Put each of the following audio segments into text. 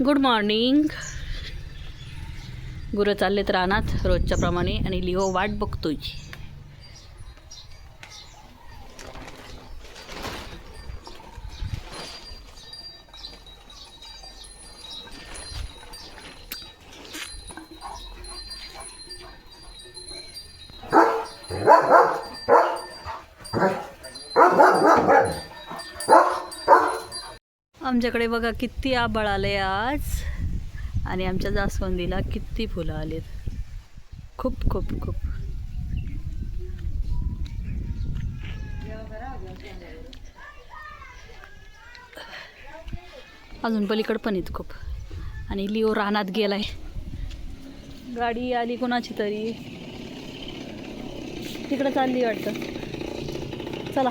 Good morning गुरं चाललेत रानात रोजच्याप्रमाणे आणि लिओ वाट बघतोय. आमच्याकडे बघा किती आबळ आले आज. आणि आमच्या जास्वंदीला किती फुलं आलेत. खूप खूप खूप. अजून पलीकडं पण आहेत खूप. आणि लिओ रानात गेलाय. गाडी आली कोणाची तरी. तिकडं चालली वाटतं. चला.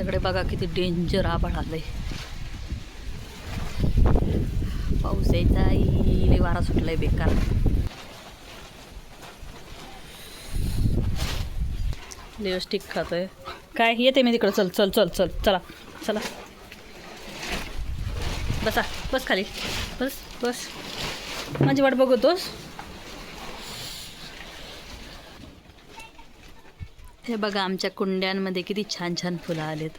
आमच्याकडे बघा किती डेंजर आभाळ आलंय. पाऊस यायचा इले वारा सुटलाय बेकार. लिपस्टिक खातोय. काय येते मी तिकडं चल चल चल चल चला चला. बसा बस खाली. बस बस. माझी वाट बघतोस? हे बघा आमच्या कुंड्यांमध्ये किती छान छान फुलं आलेत.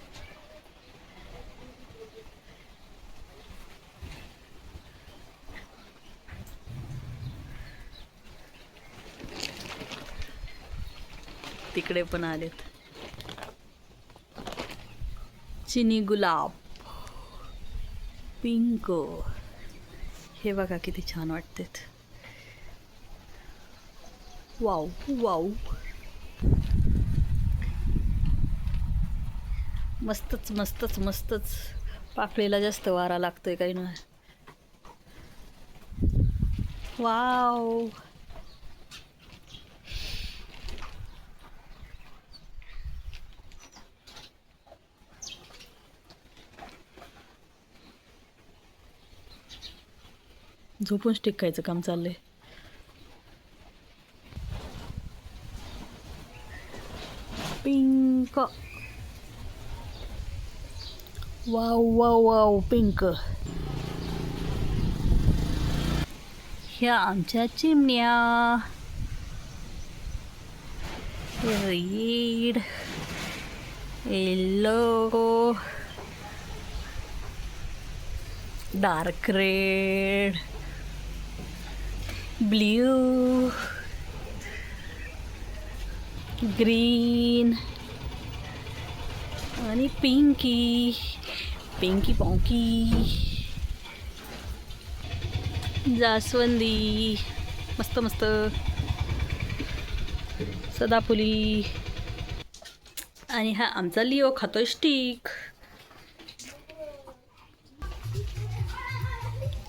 तिकडे पण आलेत. चिनी गुलाब पिंक. हे बघा किती छान वाटतेत. Wow wow. मस्तच मस्तच मस्तच. पाकळीला जास्त वारा लागतोय काही ना. वाव. झोपून स्टिक खायचं काम चाललंय. Pink. Wow wow wow pink ह्या आमच्या चिमण्या red yellow dark red blue green आणि पिंकी पिंकी पॉंकी जास्वंदी मस्त मस्त सदाफुली. आणि हा आमचा लिओ खातोय स्टिक.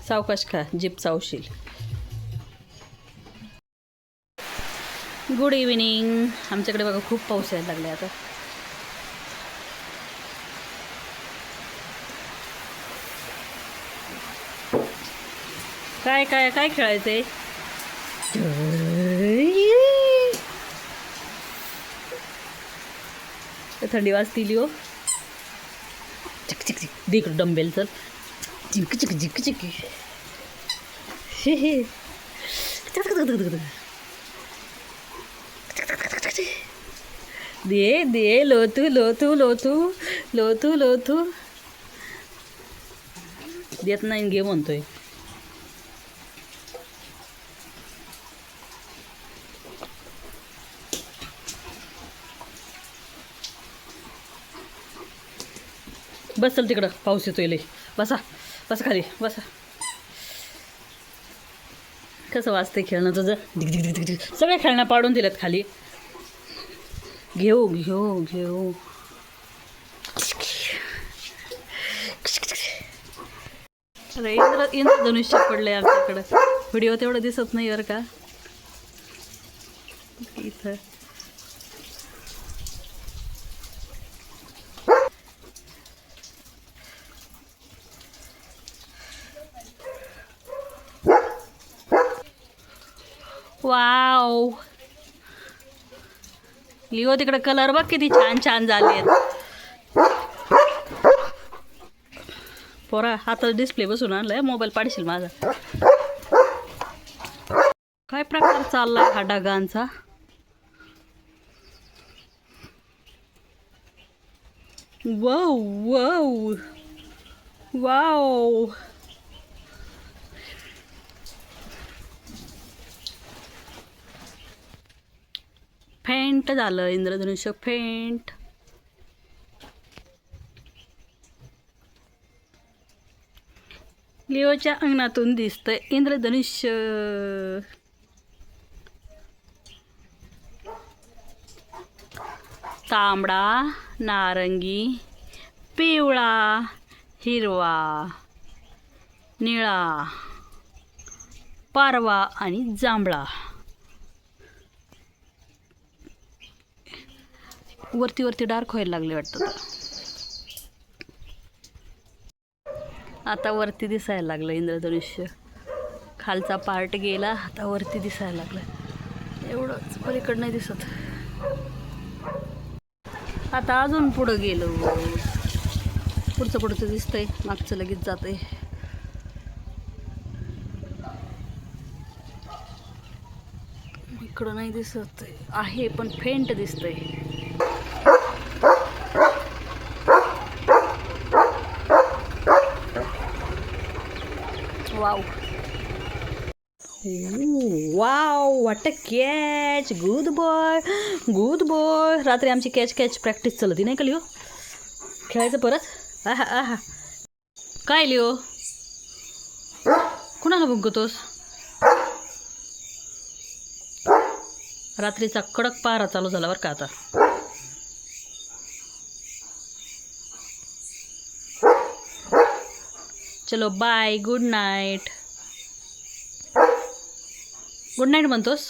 सावकाश खा जीप चावशील गुड इव्हिनिंग आमच्याकडे बघा खूप पाऊस यायला लागले आता. काय काय काय खेळायचंय? थंडी वाजती लिओ हो. चिक चिक चिक. देख डंबेल चल. चिक चिक चिक चिक. हे हे. दे दे लोतू लोतू लोतू लोतू लोतू देत नाही घे म्हणतोय. बस चल तिकडं पाऊस येतोय लई. बसा बसा खाली बसा. कसं वाजते खेळणं तुझं? दिग दिग सगळे खेळणं पाडून दिल्यात खाली. घेऊ घेऊ घेऊ. अरे इंद्र इंद्रधनुष्य पडलंय आमच्याकडं. व्हिडिओ तेवढं दिसत नाही बरं का? इथं. वाव. लिओ तिकडे कलर बघ किती छान छान झालेत पोरा आता डिस्प्ले बसून आणलाय मोबाईल पाडशील माझा. काय प्रकार चाललाय हा डागांचा वाव वाव वाव. फेंट झालं इंद्रधनुष्य फेंट. लिओच्या अंगणातून दिसतंय इंद्रधनुष्य. तांबडा नारंगी पिवळा हिरवा निळा पारवा आणि जांभळा. वरती वरती डार्क व्हायला लागले वाटतं. आता वरती दिसायला लागलं इंद्रधनुष्य. खालचा पार्ट गेला आता वरती दिसायला लागलं. एवढंच पलीकडं नाही दिसत. आता अजून पुढं गेलो. पुढचं पुढचं दिसतंय मागचं लगेच जातंय. इकडं नाही दिसत. आहे पण फेंट दिसतंय. Wow. Wow what catch good boy good boy रात्री आमची कॅच कॅच प्रॅक्टिस चलती नाही का लिओ? खेळायचं परत? आहा आहा. काय लिओ? कुणाला भुंकतोस? रात्रीचा कडक पारा चालू झाला बरं का आता. चलो bye good night good night म्हणतोस